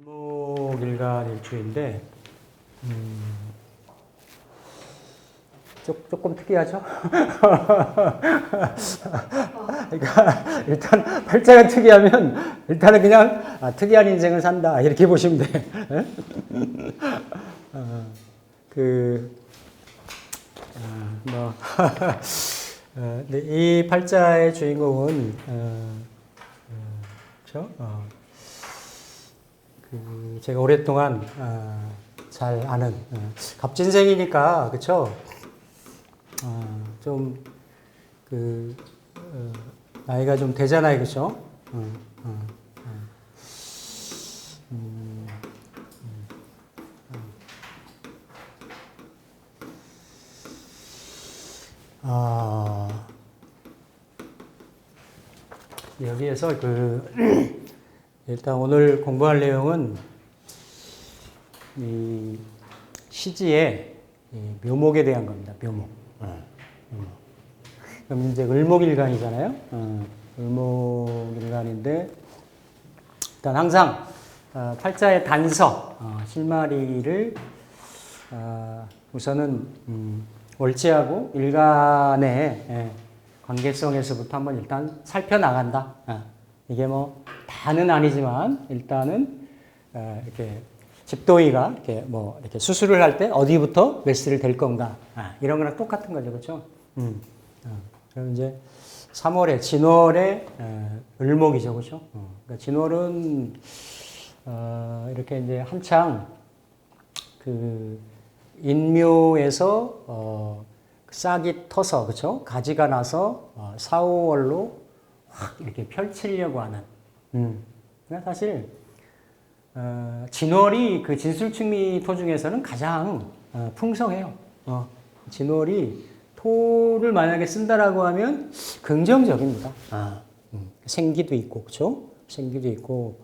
을목일간 일주인데 음, 조, 조금 특이하죠? 그러니까 일단 팔자가 특이하면 일단은 그냥 아, 특이한 인생을 산다 이렇게 보시면 돼. 예? 어, 그 아, 뭐, 어, 근데 이 팔자의 주인공은 어, 어, 그렇죠? 어, 그 제가 오랫동안 어, 잘 아는 어, 갑진생이니까 그렇죠? 어, 좀그 어, 나이가 좀 되잖아요, 그렇죠? 어, 어, 어. 아 여기에서 그 일단 오늘 공부할 내용은 이 시지의 이 묘목에 대한 겁니다. 묘목. 어, 묘목. 그럼 이제 을목일간이잖아요. 어, 을목일간인데 일단 항상 어, 팔자의 단서 어, 실마리를 어, 우선은 음, 월지하고 일간의 예, 관계성에서부터 한번 일단 살펴나간다. 어, 이게 뭐 다는 아니지만 일단은 어, 이렇게 집도이가 이렇게 뭐 이렇게 수술을 할 때 어디부터 메스를 댈 건가 아, 이런 거랑 똑같은 거죠, 그렇죠? 음. 어, 그럼 이제 3월에 진월에 어, 을목이죠, 그렇죠? 어, 그러니까 진월은 어, 이렇게 이제 한창 그 인묘에서 어, 싹이 터서 그렇죠? 가지가 나서 어, 4, 5월로 확 이렇게 펼치려고 하는. 음. 그러니까 사실 어, 진월이 그 진술충미 토 중에서는 가장 어, 풍성해요. 어, 진월이 토를 만약에 쓴다라고 하면 긍정적입니다. 아, 음. 생기도 있고, 그렇죠? 생기도 있고,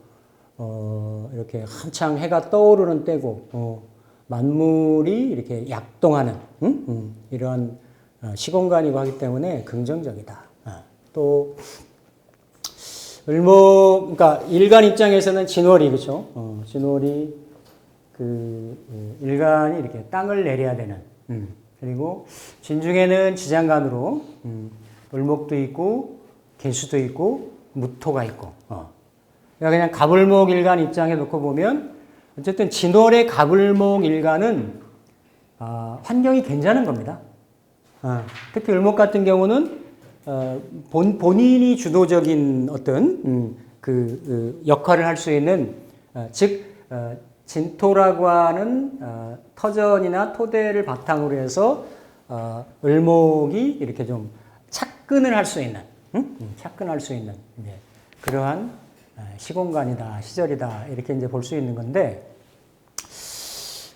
어, 이렇게 한창 해가 떠오르는 때고, 어, 만물이 이렇게 약동하는 음? 음, 이러한 어, 시공간이고 하기 때문에 긍정적이다. 아, 또 을목, 그러니까 일간 입장에서는 진월이 그렇죠. 어, 진월이 그 어, 일간이 이렇게 땅을 내려야 되는. 음, 그리고 진중에는 지장간으로 음, 을목도 있고 개수도 있고 무토가 있고. 어. 그러니까 그냥 갑을목 일간 입장에 놓고 보면 어쨌든 진월의 갑을목 일간은 아, 환경이 괜찮은 겁니다. 아, 특히 을목 같은 경우는 어, 본, 본인이 주도적인 어떤 음, 그, 그 역할을 할 수 있는 어, 즉 어, 진토라고 하는 어, 터전이나 토대를 바탕으로 해서 어, 을목이 이렇게 좀 착근을 할 수 있는 음? 음, 착근할 수 있는 이제 그러한 어, 시공간이다 시절이다 이렇게 이제 볼 수 있는 건데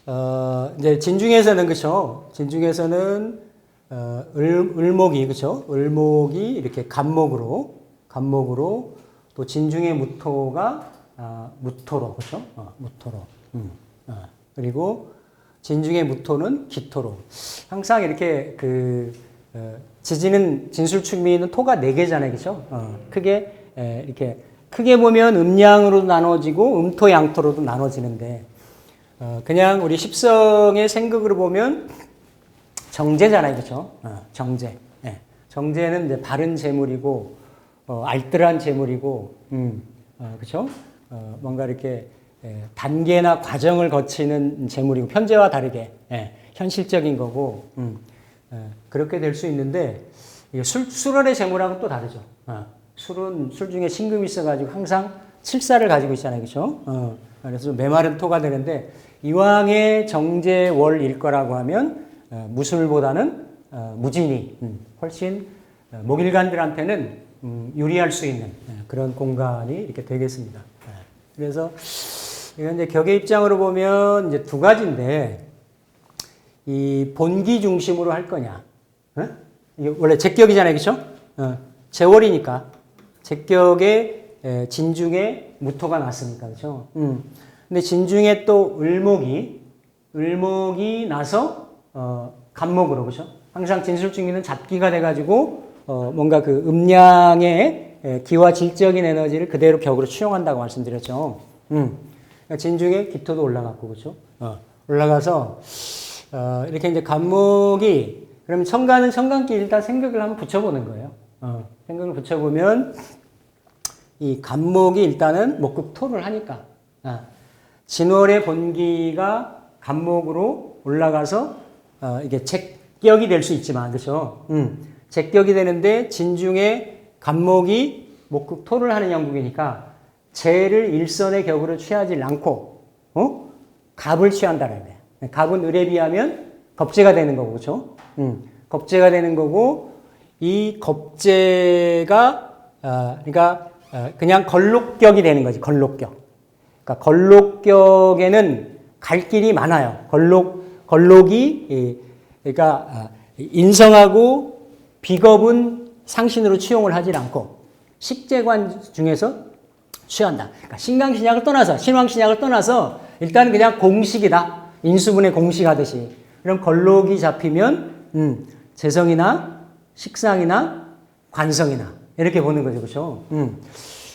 어, 이제 진중에서는 그죠 진중에서는 어, 을, 을목이 그죠? 을목이 이렇게 간목으로 간목으로 또 진중의 무토가 아, 무토로 그죠? 어, 무토로. 음, 어, 그리고 진중의 무토는 기토로. 항상 이렇게 그 어, 지지는 진술축미는 토가 네 개잖아요, 그죠? 어, 크게 에, 이렇게 크게 보면 음양으로 나눠지고 음토 양토로도 나눠지는데 어, 그냥 우리 십성의 생극으로 보면 정제잖아요, 그렇죠? 어, 정제. 예. 정제는 이제 바른 재물이고 어, 알뜰한 재물이고, 음, 어, 그렇죠? 어, 뭔가 이렇게 예, 단계나 과정을 거치는 재물이고 편제와 다르게 예, 현실적인 거고 음, 예, 그렇게 될 수 있는데 술 술원의 재물하고는 또 다르죠. 어, 술은 술 중에 신금이 있어가지고 항상 칠사를 가지고 있잖아요, 그렇죠? 어, 그래서 좀 메마른 토가 되는데 이왕의 정제월일 거라고 하면 어, 무술보다는 어, 무진이 음, 훨씬 어, 목일간들한테는 음, 유리할 수 있는 예, 그런 공간이 이렇게 되겠습니다. 예. 그래서 이건 이제 격의 입장으로 보면 이제 두 가지인데 이 본기 중심으로 할 거냐? 어? 이게 원래 제격이잖아요, 그렇죠? 어, 제월이니까 제격에 에, 진중에 무토가 났으니까 그렇죠? 음. 근데 진중에 또 을목이 을목이 나서 어, 간목으로 그죠? 항상 진술중기는 잡기가 돼가지고 어, 뭔가 그 음량의 예, 기와 질적인 에너지를 그대로 격으로 수용한다고 말씀드렸죠. 음. 그러니까 진중에 기토도 올라갔고 그렇죠. 어, 올라가서 어, 이렇게 이제 간목이 그럼 청간은 청간기 일단 생각을 한번 붙여보는 거예요. 어, 생각을 붙여보면 이 간목이 일단은 목극토를 하니까 아, 진월의 본기가 간목으로 올라가서 어, 이게 제격이 될 수 있지만 그렇죠. 음, 제격이 되는데 진중에 간목이 목극토를 하는 영국이니까 재를 일선의 격으로 취하지 않고 어? 갑을 취한다는 거예요. 갑은 을에 비하면 겁재가 되는 거고 그렇죠. 음, 겁재가 되는 거고 이 겁재가 어, 그러니까 어, 그냥 걸록격이 되는 거지 걸록격. 그러니까 걸록격에는 갈 길이 많아요. 걸록 걸록이 이, 그러니까 아, 인성하고 비겁은 상신으로 취용을 하지 않고 식재관 중에서 취한다. 그러니까 신강신약을 떠나서 신왕신약을 떠나서 일단 그냥 공식이다. 인수분의 공식하듯이. 그럼 걸록이 잡히면 음, 재성이나 식상이나 관성이나 이렇게 보는 거죠, 그렇죠? 음.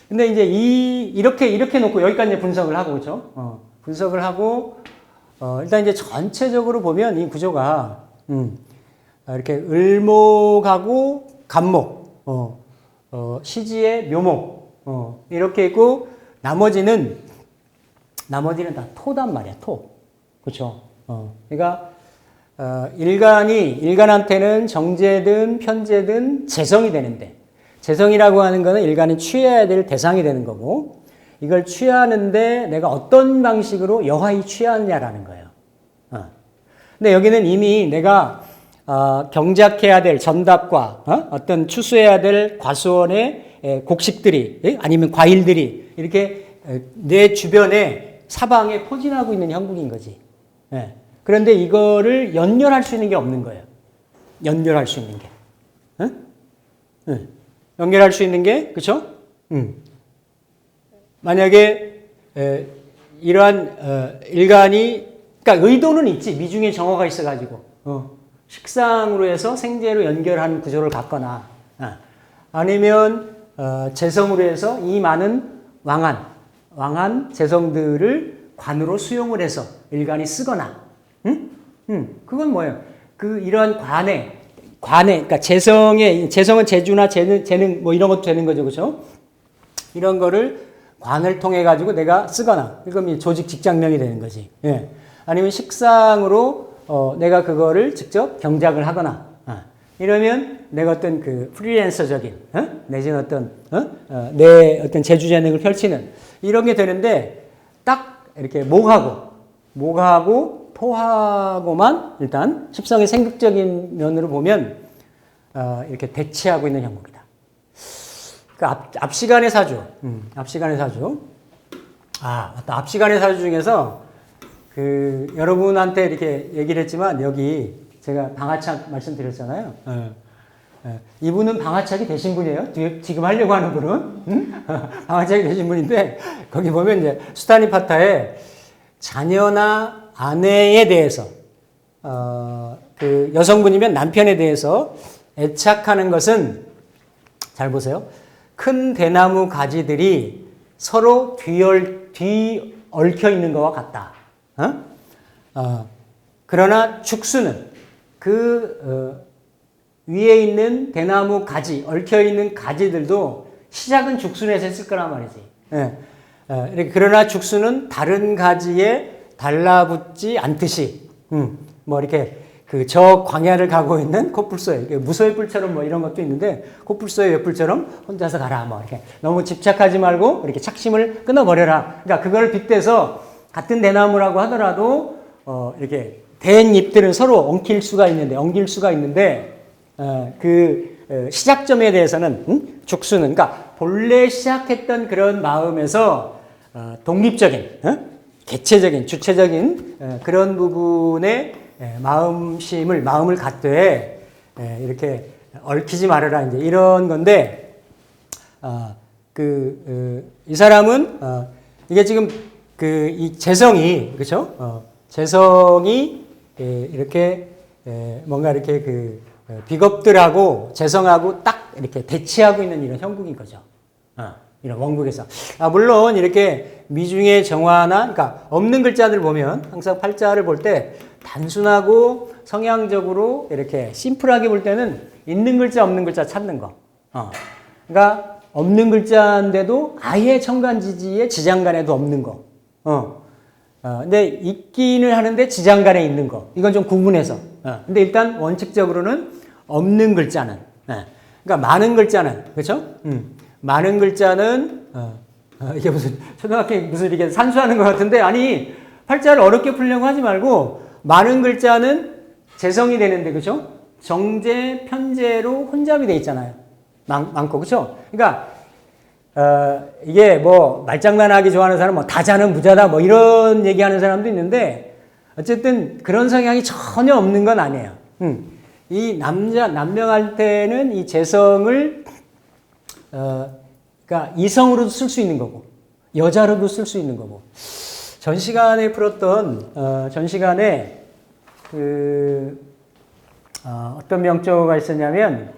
근데 이제 이 이렇게 이렇게 놓고 여기까지 분석을 하고 그렇죠? 어, 분석을 하고 어, 일단 이제 전체적으로 보면 이 구조가 음, 아, 이렇게 을목하고 간목, 어, 어, 시지의 묘목 어, 이렇게 있고 나머지는 나머지는 다 토단 말이야 토, 그렇죠? 어, 그러니까 어, 일간이 일간한테는 정제든 편제든 재성이 되는데 재성이라고 하는 거는 일간이 취해야 될 대상이 되는 거고 이걸 취하는데 내가 어떤 방식으로 여하이 취하느냐라는 거예요. 어. 근데 여기는 이미 내가 어, 경작해야 될 전답과 어? 떤 추수해야 될 과수원의 에, 곡식들이 예? 아니면 과일들이 이렇게 에, 내 주변에 사방에 포진하고 있는 형국인 거지. 예. 그런데 이거를 연결할 수 있는 게 없는 거예요. 연결할 수 있는 게. 응? 응. 연결할 수 있는 게, 그쵸? 음. 만약에, 에, 이러한, 어, 일간이, 그러니까 의도는 있지. 미중에 정화가 있어가지고, 어, 식상으로 해서 생제로 연결하는 구조를 갖거나, 어, 아니면, 어, 재성으로 해서 이 많은 왕한, 왕한 재성들을 관으로 수용을 해서 일간이 쓰거나, 응? 응. 그건 뭐예요? 그 이러한 관에 관에 그러니까 재성의 재성은 재주나 재능 재능 뭐 이런 것도 되는 거죠, 그렇죠? 이런 거를 관을 통해 가지고 내가 쓰거나 이건 조직 직장명이 되는 거지. 예. 아니면 식상으로 어, 내가 그거를 직접 경작을 하거나 어. 이러면 내가 어떤 그 프리랜서적인 어? 내지는 어떤 어? 어, 내 어떤 재주 재능을 펼치는 이런 게 되는데 딱 이렇게 목하고 목하고 토하고만 일단 십성의 생극적인 면으로 보면 어, 이렇게 대치하고 있는 형국이다. 그 앞, 앞 시간의 사주, 음, 앞 시간의 사주. 아, 맞다. 앞 시간의 사주 중에서 그 여러분한테 이렇게 얘기를 했지만 여기 제가 방아착 말씀드렸잖아요. 어, 어, 이분은 방아착이 되신 분이에요. 지금 하려고 하는 분은 응? 방아착이 되신 분인데 거기 보면 이제 수타니 파타에 자녀나 아내에 대해서 어, 그 여성분이면 남편에 대해서 애착하는 것은 잘 보세요. 큰 대나무 가지들이 서로 뒤얼 뒤 얽혀 있는 것과 같다. 어? 어, 그러나 죽수는 그 어, 위에 있는 대나무 가지 얽혀 있는 가지들도 시작은 죽순에서 했을 거란 말이지. 예. 어, 그러나 죽수는 다른 가지에 달라붙지 않듯이, 음, 뭐 이렇게 그 저 광야를 가고 있는 코뿔소의 그 무소의 뿔처럼 뭐 이런 것도 있는데 코뿔소의 외뿔처럼 혼자서 가라 뭐 이렇게 너무 집착하지 말고 이렇게 착심을 끊어버려라. 그러니까 그걸 빗대서 같은 대나무라고 하더라도 어 이렇게 된 잎들은 서로 엉킬 수가 있는데 엉길 수가 있는데 어 그 시작점에 대해서는 음? 죽수는 그러니까 본래 시작했던 그런 마음에서 어 독립적인 어? 개체적인 주체적인 어, 그런 부분에 에, 마음심을 마음을 갖되 에, 이렇게 얽히지 말아라 이제 이런 건데 어, 그이 어, 사람은 어, 이게 지금 그 이 재성이 그렇죠? 어, 재성이 에, 이렇게 에, 뭔가 이렇게 그 어, 비겁들하고 재성하고 딱 이렇게 대치하고 있는 이런 형국인 거죠. 어, 이런 원국에서. 아, 물론 이렇게 미중의 정화나, 그러니까 없는 글자들 보면 항상 팔자를 볼 때 단순하고 성향적으로 이렇게 심플하게 볼 때는 있는 글자, 없는 글자 찾는 거. 어. 그러니까 없는 글자인데도 아예 청간지지에 지장간에도 없는 거. 어. 어, 근데 있기는 하는데 지장간에 있는 거. 이건 좀 구분해서. 어. 근데 일단 원칙적으로는 없는 글자는. 예. 그러니까 많은 글자는. 그렇죠? 음. 많은 글자는 어, 어, 이게 무슨 초등학생 무슨 이렇게 산수하는 것 같은데 아니 팔자를 어렵게 풀려고 하지 말고 많은 글자는 재성이 되는데 그죠? 정제, 편제로 혼잡이 돼 있잖아요. 많, 많고 그죠? 그러니까 어, 이게 뭐 말장난하기 좋아하는 사람 뭐 다자는 무자다 뭐 이런 얘기하는 사람도 있는데 어쨌든 그런 성향이 전혀 없는 건 아니에요. 음. 이 남자 남명할 때는 이 재성을 어, 그러니까 이성으로도 쓸 수 있는 거고 여자로도 쓸 수 있는 거고 전 시간에 풀었던 어, 전 시간에 그 어, 어떤 명조가 있었냐면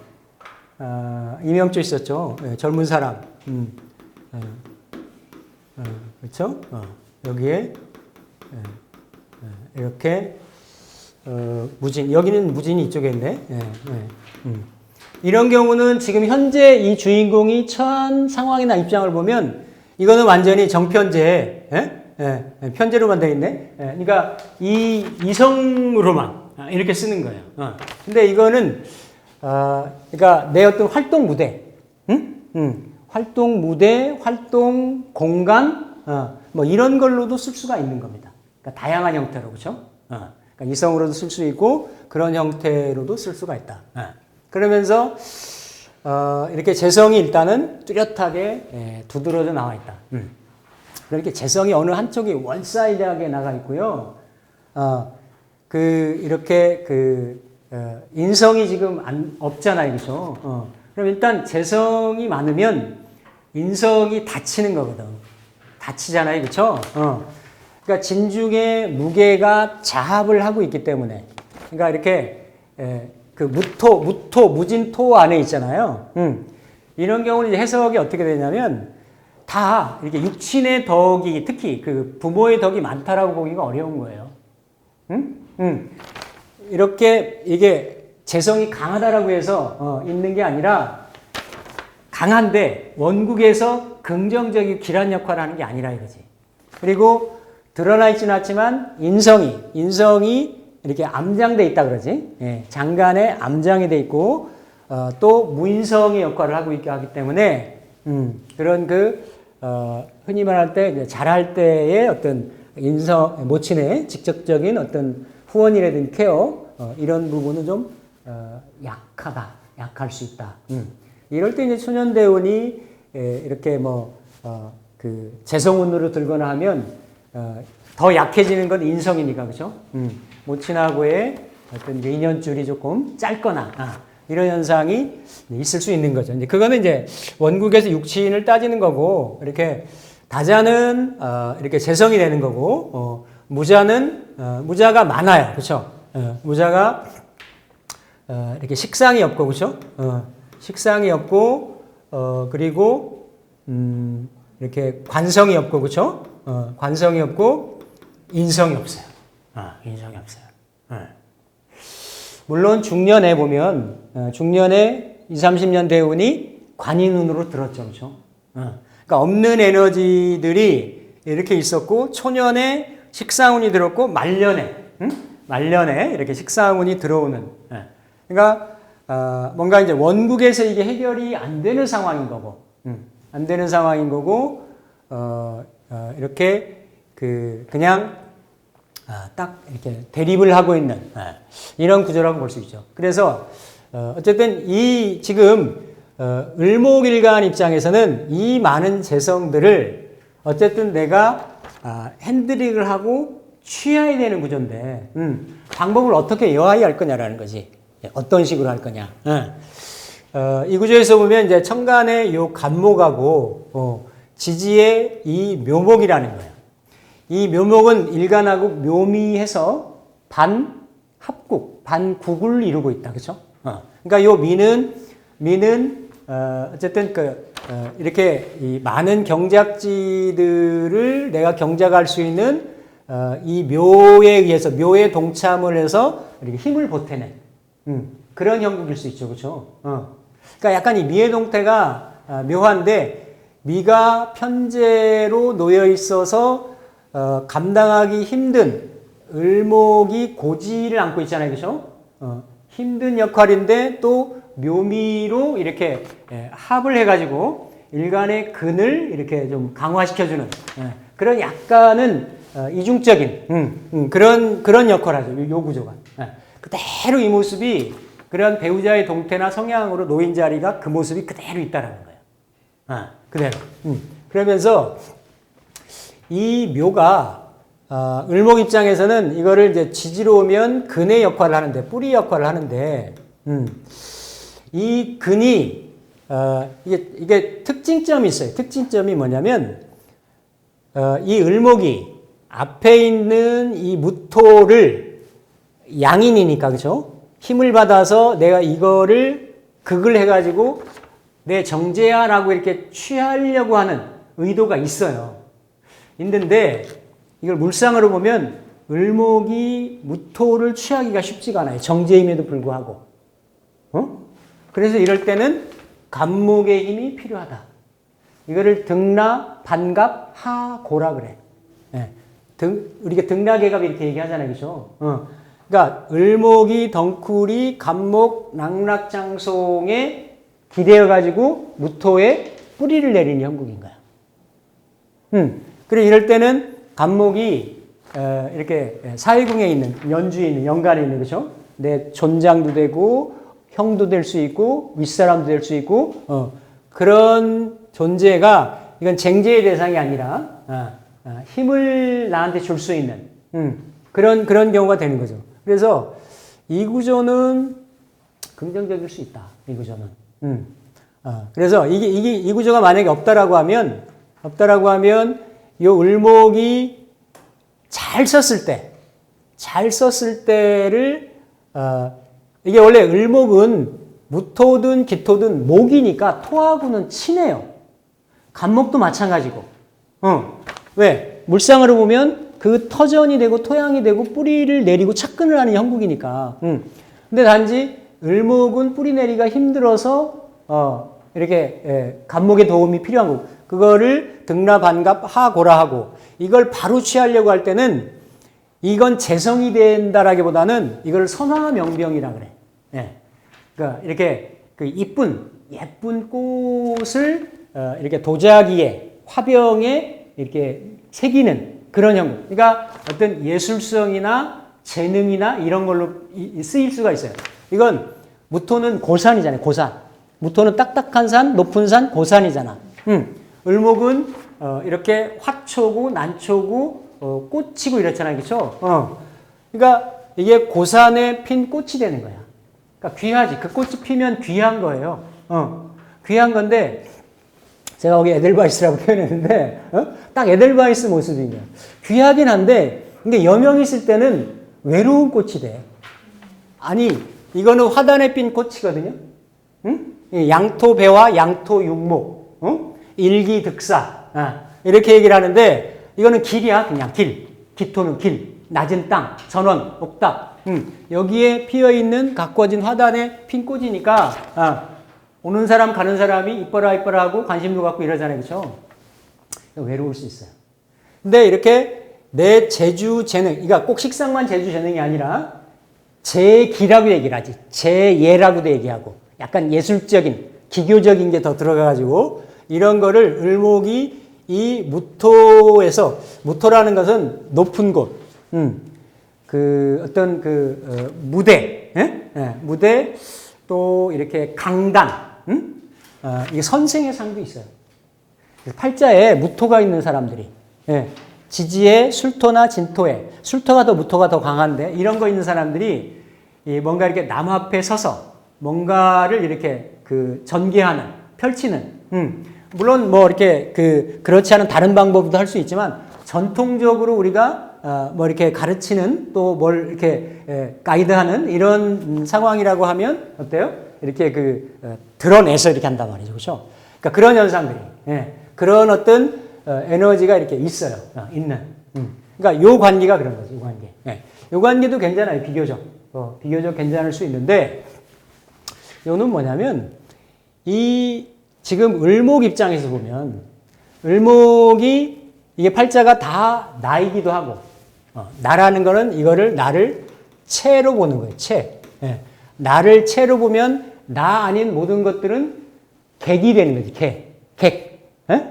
어, 이명조 있었죠. 예, 젊은 사람. 음, 어, 어, 그렇죠? 어, 여기에 예, 예, 이렇게 어, 무진 여기는 무진이 이쪽에 있네. 예, 예, 음. 이런 경우는 지금 현재 이 주인공이 처한 상황이나 입장을 보면 이거는 완전히 정편제, 예? 예, 편제로만 되어 있네. 예, 그러니까 이 이성으로만 아, 이렇게 쓰는 거예요. 어. 근데 이거는 어, 그러니까 내 어떤 활동 무대, 응? 응. 활동 무대, 활동 공간, 어, 뭐 이런 걸로도 쓸 수가 있는 겁니다. 그러니까 다양한 형태로 그렇죠? 어. 그러니까 이성으로도 쓸 수 있고 그런 형태로도 쓸 수가 있다. 어. 그러면서 어, 이렇게 재성이 일단은 뚜렷하게 예, 두드러져 나와 있다. 음. 그렇게 재성이 어느 한쪽이 원사이드하게 나가 있고요. 어, 그 이렇게 그 어, 인성이 지금 안, 없잖아요, 그렇죠? 어. 그럼 일단 재성이 많으면 인성이 다치는 거거든. 다치잖아요, 그렇죠? 어. 그러니까 진중의 무게가 자합을 하고 있기 때문에, 그러니까 이렇게 에, 그 무토, 무토, 무진토 안에 있잖아요. 음. 이런 경우는 해석이 어떻게 되냐면 다 이렇게 육친의 덕이 특히 그 부모의 덕이 많다라고 보기가 어려운 거예요. 응? 응. 이렇게 이게 재성이 강하다라고 해서 어, 있는 게 아니라 강한데 원국에서 긍정적인 기란 역할을 하는 게 아니라 이거지. 그리고 드러나 있지는 않지만 인성이 인성이 이렇게 암장돼 있다 그러지. 예, 장간에 암장이 돼 있고 어, 또 무인성의 역할을 하고 있기 하기 때문에 음, 그런 그 어, 흔히 말할 때 이제 잘할 때의 어떤 인성 모친의 직접적인 어떤 후원이라든지 케어 어, 이런 부분은 좀 어, 약하다, 약할 수 있다. 음. 이럴 때 이제 초년대운이 에, 이렇게 뭐 어, 그 재성운으로 들거나 하면 어, 더 약해지는 건 인성이니까 그죠? 음. 모친하고의 어떤 인연줄이 조금 짧거나 아, 이런 현상이 있을 수 있는 거죠. 이제 그거는 이제 원국에서 육친을 따지는 거고 이렇게 다자는 어, 이렇게 재성이 되는 거고 어, 무자는 어, 무자가 많아요, 그렇죠? 무자가 어, 이렇게 식상이 없고 그렇죠? 식상이 없고 어, 그리고 음, 이렇게 관성이 없고 그렇죠? 관성이 없고 인성이 없어요. 아, 인성이 없어요. 네. 물론 중년에 보면 어, 중년에 20, 30년 대운이 관인운으로 들었죠. 그렇죠? 어. 그러니까 없는 에너지들이 이렇게 있었고 초년에 식상운이 들었고 말년에 응? 말년에 이렇게 식상운이 들어오는 예. 그러니까 어, 뭔가 이제 원국에서 이게 해결이 안 되는 상황인 거고 응. 안 되는 상황인 거고 어, 어, 이렇게 그 그냥 아, 딱 이렇게 대립을 하고 있는 아, 이런 구조라고 볼 수 있죠. 그래서 어, 어쨌든 이 지금 어, 을목일간 입장에서는 이 많은 재성들을 어쨌든 내가 아, 핸들링을 하고 취해야 되는 구조인데 음, 방법을 어떻게 여하야 할 거냐라는 거지. 예, 어떤 식으로 할 거냐. 예. 어, 이 구조에서 보면 이제 천간의 요 간목하고 어, 지지의 이 묘목이라는 거예요. 이 묘목은 일간하고 묘미해서 반, 합국, 반국을 이루고 있다. 그렇죠? 어. 그러니까 요 미는 미는 어, 어쨌든 그 어, 이렇게 이 많은 경작지들을 내가 경작할 수 있는 어, 이 묘에 의해서 묘에 동참을 해서 이렇게 힘을 보태는 음, 그런 형국일 수 있죠, 그렇죠? 어. 그러니까 약간 이 미의 동태가 아, 묘한데 미가 편제로 놓여 있어서 어, 감당하기 힘든 을목이 고지를 안고 있잖아요, 그렇죠? 어, 힘든 역할인데 또 묘미로 이렇게 예, 합을 해가지고 일간의 근을 이렇게 좀 강화시켜주는 예, 그런 약간은 어, 이중적인 음, 음, 그런 그런 역할을 하죠, 요, 요 구조가. 예, 그대로 이 모습이 그런 배우자의 동태나 성향으로 놓인 자리가 그 모습이 그대로 있다라는 거예요. 아, 그대로. 음. 그러면서 이 묘가 어, 을목 입장에서는 이거를 이제 지지로 오면 근의 역할을 하는데 뿌리 역할을 하는데 음, 이 근이 어, 이게 이게 특징점이 있어요. 특징점이 뭐냐면 어, 이 을목이 앞에 있는 이 무토를 양인이니까 그죠? 힘을 받아서 내가 이거를 극을 해가지고 내 정제야라고 이렇게 취하려고 하는 의도가 있어요. 있는데 이걸 물상으로 보면 을목이 무토를 취하기가 쉽지가 않아요. 정제임에도 불구하고. 어? 그래서 이럴 때는 간목의 힘이 필요하다. 이거를 등나, 반갑, 하, 고라 그래. 예. 등, 우리가 등락계갑 이렇게 얘기하잖아요. 그죠? 어. 그러니까 을목이 덩쿨이 간목, 낙락장송에 기대어 가지고 무토에 뿌리를 내리는 형국인 거야. 음. 그래 이럴 때는 간목이 어, 이렇게 사회궁에 있는 연주에 있는 연간에 있는 거죠. 내 존장도 되고 형도 될 수 있고 윗사람도 될 수 있고 어, 그런 존재가 이건 쟁제의 대상이 아니라 어, 어, 힘을 나한테 줄 수 있는 음, 그런 그런 경우가 되는 거죠. 그래서 이 구조는 긍정적일 수 있다. 이 구조는. 음. 어, 그래서 이게, 이게, 이 구조가 만약에 없다라고 하면, 없다라고 하면, 요 을목이 잘 썼을 때, 잘 썼을 때를, 어, 이게 원래 을목은 무토든 기토든 목이니까 토하고는 친해요. 간목도 마찬가지고. 어. 왜? 물상으로 보면 그 터전이 되고 토양이 되고 뿌리를 내리고 착근을 하는 형국이니까. 음. 근데 단지 을목은 뿌리 내리가 힘들어서 어, 이렇게 예, 간목의 도움이 필요한 거고 그거를 등라 반갑 하고라 하고 이걸 바로 취하려고 할 때는 이건 재성이 된다라기보다는 이걸 선화 명병이라 그래. 예. 그러니까 이렇게 그 이쁜 예쁜 꽃을 어, 이렇게 도자기에 화병에 이렇게 새기는 그런 형. 그러니까 어떤 예술성이나 재능이나 이런 걸로 이- 쓰일 수가 있어요. 이건 무토는 고산이잖아요. 고산. 무토는 딱딱한 산, 높은 산, 고산이잖아. 음. 을목은 어, 이렇게 화초고 난초고 어, 꽃이고 이렇잖아요. 그렇죠? 어. 그러니까 이게 고산에 핀 꽃이 되는 거야. 그러니까 귀하지. 그 꽃이 피면 귀한 거예요. 어. 귀한 건데 제가 거기 에델바이스라고 표현했는데 어? 딱 에델바이스 모습인 거야. 귀하긴 한데 근데 여명이 있을 때는 외로운 꽃이 돼. 아니 이거는 화단에 핀 꽃이거든요. 응? 이 양토배와 양토육목, 어? 일기득사 아, 이렇게 얘기를 하는데 이거는 길이야 그냥 길. 기토는 길, 낮은 땅, 전원, 옥답. 음, 여기에 피어 있는 가꿔진 화단에 핀 꽃이니까 아, 오는 사람 가는 사람이 이뻐라 이뻐라 하고 관심도 갖고 이러잖아요, 그렇죠? 외로울 수 있어요. 근데 이렇게 내 재주 재능, 그러니까 꼭 식상만 재주 재능이 아니라 제기라고 얘기를 하지. 제예라고도 얘기하고 약간 예술적인 기교적인 게 더 들어가가지고 이런 거를 을목이 이 무토에서 무토라는 것은 높은 곳, 음, 그 어떤 그 어, 무대, 예? 예, 무대 또 이렇게 강단, 음? 어, 이게 선생의 상도 있어요. 팔자에 무토가 있는 사람들이 예, 지지에 술토나 진토에 술토가 더 무토가 더 강한데 이런 거 있는 사람들이 이 뭔가 이렇게 남 앞에 서서 뭔가를 이렇게 그 전개하는 펼치는 음, 물론 뭐 이렇게 그 그렇지 않은 다른 방법도 할 수 있지만 전통적으로 우리가 어, 뭐 이렇게 가르치는 또 뭘 이렇게 에, 가이드하는 이런 음, 상황이라고 하면 어때요? 이렇게 그 어, 드러내서 이렇게 한단 말이죠, 그렇죠? 그러니까 그런 현상들이 예, 그런 어떤 어, 에너지가 이렇게 있어요, 어, 있는. 음. 그러니까 요 관계가 그런 거죠, 요 관계. 예. 요 관계도 괜찮아요, 비교적. 어, 비교적 괜찮을 수 있는데 요는 뭐냐면 이 지금 을목 입장에서 보면 을목이 이게 팔자가 다 나이기도 하고 어, 나라는 거는 이거를 나를 채로 보는 거예요. 채. 예. 나를 채로 보면 나 아닌 모든 것들은 객이 되는 거지. 객. 객. 예?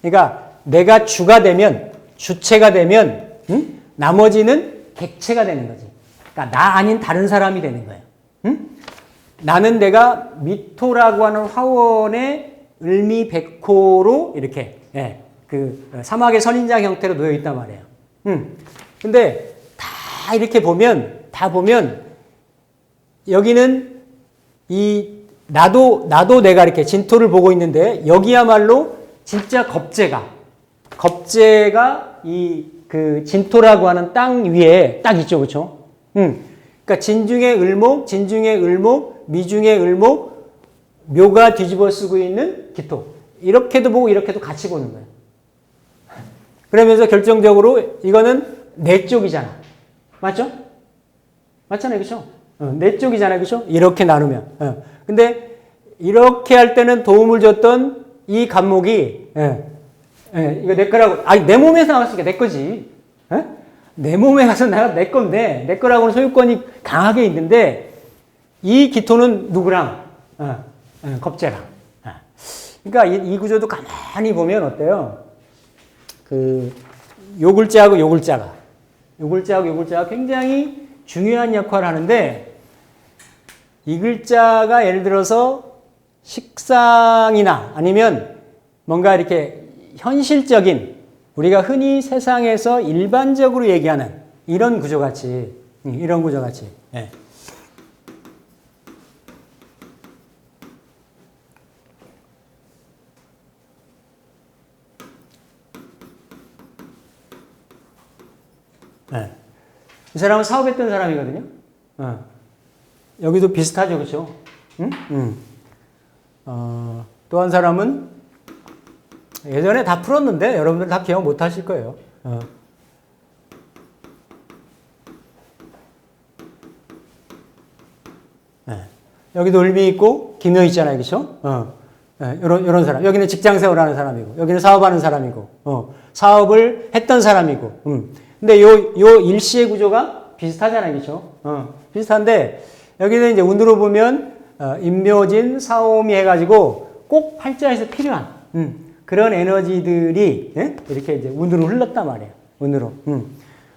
그러니까 내가 주가 되면 주체가 되면 응? 나머지는 객체가 되는 거지. 그러니까 나 아닌 다른 사람이 되는 거예요. 응? 나는 내가 미토라고 하는 화원의 을미백호로 이렇게 예, 그 사막의 선인장 형태로 놓여 있단 말이에요. 음. 근데 다 이렇게 보면 다 보면 여기는 이 나도 나도 내가 이렇게 진토를 보고 있는데 여기야말로 진짜 겁재가 겁재가 이 그 진토라고 하는 땅 위에 딱 있죠, 그렇죠? 음. 그러니까 진중의 을목, 진중의 을목, 미중의 을목, 묘가 뒤집어 쓰고 있는 기토. 이렇게도 보고 이렇게도 같이 보는 거예요. 그러면서 결정적으로 이거는 내 쪽이잖아. 맞죠? 맞잖아요. 그죠? 어, 내 쪽이잖아요. 그죠? 이렇게 나누면. 어. 근데 이렇게 할 때는 도움을 줬던 이 간목이 예, 예, 이거 내 거라고 아니 내 몸에서 나왔으니까 내 거지. 예? 내 몸에 가서 내가 내 건데 내 거라고는 소유권이 강하게 있는데 이 기토는 누구랑 어, 어, 겁재랑. 어. 그러니까 이, 이 구조도 가만히 보면 어때요? 그 요 글자하고 요 글자가 요 글자하고 요 글자가 굉장히 중요한 역할을 하는데 이 글자가 예를 들어서 식상이나 아니면 뭔가 이렇게 현실적인 우리가 흔히 세상에서 일반적으로 얘기하는 이런 구조 같이 음, 이런 구조 같이 예. 예. 이 사람은 사업했던 사람이거든요. 어. 여기도 비슷하죠, 그렇죠? 응? 응. 어, 또한 사람은 예전에 다 풀었는데 여러분들 다 기억 못 하실 거예요. 어. 네. 여기도 을미 있고 기묘 있잖아요, 그렇죠? 어. 네, 이런 사람. 여기는 직장 생활하는 사람이고, 여기는 사업하는 사람이고, 어. 사업을 했던 사람이고. 음. 근데 요 요 일시의 구조가 비슷하잖아요, 그렇죠? 어. 비슷한데 여기는 이제 운으로 보면 어, 임묘진, 사오미 해가지고 꼭 팔자에서 필요한. 음. 그런 에너지들이 예? 이렇게 이제 운으로 흘렀단 말이에요. 운으로. 음.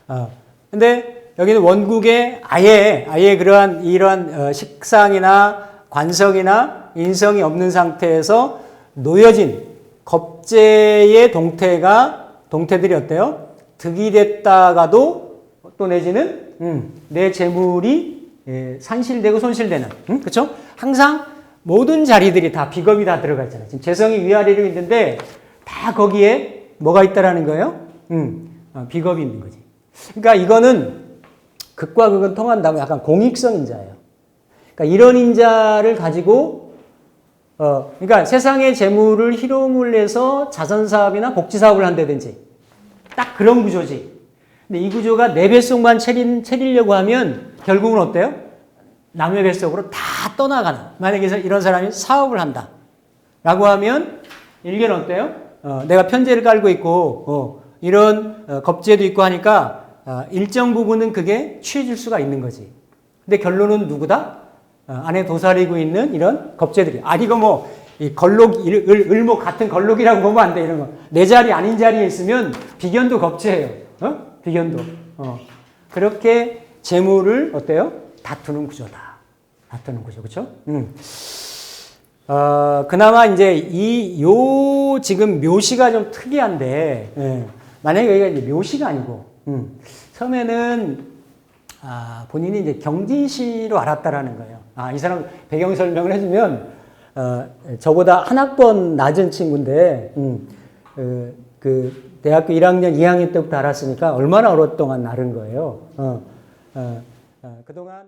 어. 근데 여기는 원국에 아예 아예 그러한 이러한 어, 식상이나 관성이나 인성이 없는 상태에서 놓여진 겁재의 동태가 동태들이 어때요? 득이 됐다가도 또 내지는 음, 내 재물이 예, 산실되고 손실되는 음? 그렇죠? 항상 모든 자리들이 다 비겁이 다 들어가 있잖아요. 지금 재성이 위아래로 있는데 다 거기에 뭐가 있다라는 거예요? 음, 어, 비겁이 있는 거지. 그러니까 이거는 극과 극은 통한다고 약간 공익성 인자예요. 그러니까 이런 인자를 가지고 어, 그러니까 세상의 재물을 희롱을 해서 자선 사업이나 복지 사업을 한다든지 딱 그런 구조지. 근데 이 구조가 내 뱃속만 차린, 차리려고 하면 결국은 어때요? 남의 뱃속으로 다 떠나가는. 만약에 이런 사람이 사업을 한다. 라고 하면 일견 어때요? 어, 내가 편제를 깔고 있고, 어, 이런 어, 겁제도 있고 하니까 어, 일정 부분은 그게 취해질 수가 있는 거지. 근데 결론은 누구다? 어, 안에 도사리고 있는 이런 겁제들이. 아, 이거 뭐, 이 걸록, 을, 을, 을목 같은 걸록이라고 보면 안 돼, 이런 거. 내 자리 아닌 자리에 있으면 비견도 겁제예요. 어? 비견도. 어. 그렇게 재물을 어때요? 다투는 구조다. 다투는 구조, 그쵸? 음. 어, 그나마 이제 이, 요, 지금 묘시가 좀 특이한데, 예. 만약에 여기가 이제 묘시가 아니고, 음. 처음에는, 아, 본인이 이제 경진시로 알았다라는 거예요. 아, 이 사람 배경 설명을 해주면, 어, 저보다 한 학번 낮은 친구인데, 음, 그, 그 대학교 1학년, 2학년 때부터 알았으니까 얼마나 오랫동안 나른 거예요. 어, 어, 어, 그동안